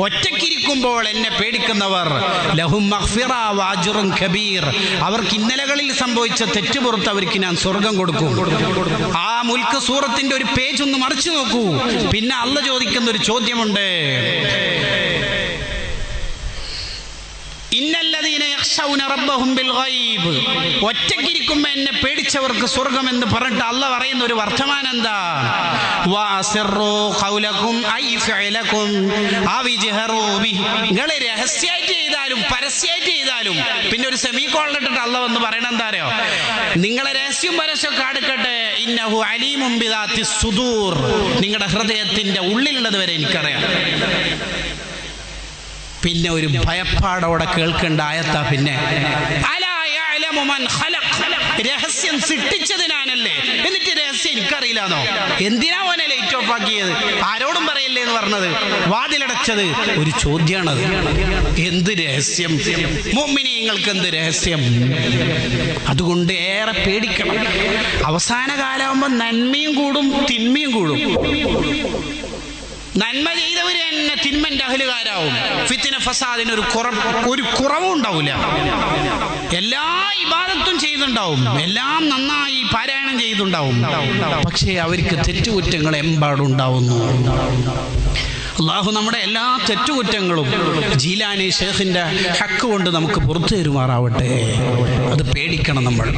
ഒറ്റക്കിരിക്കുമ്പോൾ എന്നെ പേടിക്കുന്നവർ. ലഹും കബീർ. അവർക്ക് ഇന്നലകളിൽ സംഭവിച്ച തെറ്റുപുറത്ത് അവർക്ക് ഞാൻ സ്വർഗം കൊടുക്കും. ആ മുൽക്ക് സൂറത്തിന്റെ ഒരു പേജ് ഒന്ന് മറിച്ചു നോക്കൂ. പിന്നെ അല്ല ചോദിക്കുന്ന ഒരു ചോദ്യമുണ്ട്. ഒറ്റക്കിരിക്കുമ്പോ എന്നെ പേടിച്ചവർക്ക് സ്വർഗം എന്ന് പറഞ്ഞിട്ട് അല്ല പറയുന്ന ഒരു വർത്തമാനം എന്താ? നിങ്ങൾ രഹസ്യമായിട്ട് ചെയ്താലും പരസ്യമായിട്ട് ചെയ്താലും പിന്നെ ഒരു സെമി കോളിട്ടിട്ട് അല്ല വന്ന് പറയണ എന്താ അറിയോ? നിങ്ങളെ രഹസ്യം പരസ്യമൊക്കെ അടുക്കട്ടെ ഇന്നഹു അലീമും ബിദാത്തി സുദൂർ. നിങ്ങളുടെ ഹൃദയത്തിന്റെ ഉള്ളിലുള്ളത് വരെ എനിക്കറിയാം. പിന്നെ ഒരു ഭയപ്പാടോടെ കേൾക്കേണ്ട ആയത്താ പിന്നെ. രഹസ്യം സൃഷ്ടിച്ചതിനാണല്ലേ രഹസ്യം എന്തിനാ ഓനെ ലൈറ്റ് ഓഫ് ആക്കിയത്? ആരോടും പറയല്ലേ എന്ന് പറഞ്ഞത്? വാതിലടച്ചത് ഒരു ചോദ്യമാണ് എന്ത് രഹസ്യം? മോമിനിങ്ങൾക്ക് എന്ത് രഹസ്യം? അതുകൊണ്ട് ഏറെ പേടിക്കണം. അവസാന കാലമാകുമ്പോൾ നന്മയും കൂടും തിന്മയും കൂടും. നന്മ ചെയ്തവര് തന്നെ തിന്മന്റെ അഹലുകാരാവും. ഫിത്തിന ഫസാദിന് ഒരു കുറവ് ഒരു കുറവും ഉണ്ടാവില്ല എല്ലാ ഇബാദത്തും ചെയ്തുണ്ടാവും. എല്ലാം നന്നായി പാരായണം ചെയ്തുണ്ടാവും. പക്ഷേ അവർക്ക് തെറ്റുകുറ്റങ്ങൾ എമ്പാടുണ്ടാവുന്നു. അള്ളാഹു നമ്മുടെ എല്ലാ തെറ്റുകുറ്റങ്ങളും ജീലാനി ഷേഖിന്റെ ഹക്ക് കൊണ്ട് നമുക്ക് പുറത്തു തരുമാറാവട്ടെ. അത് പേടിക്കണം നമ്മൾ.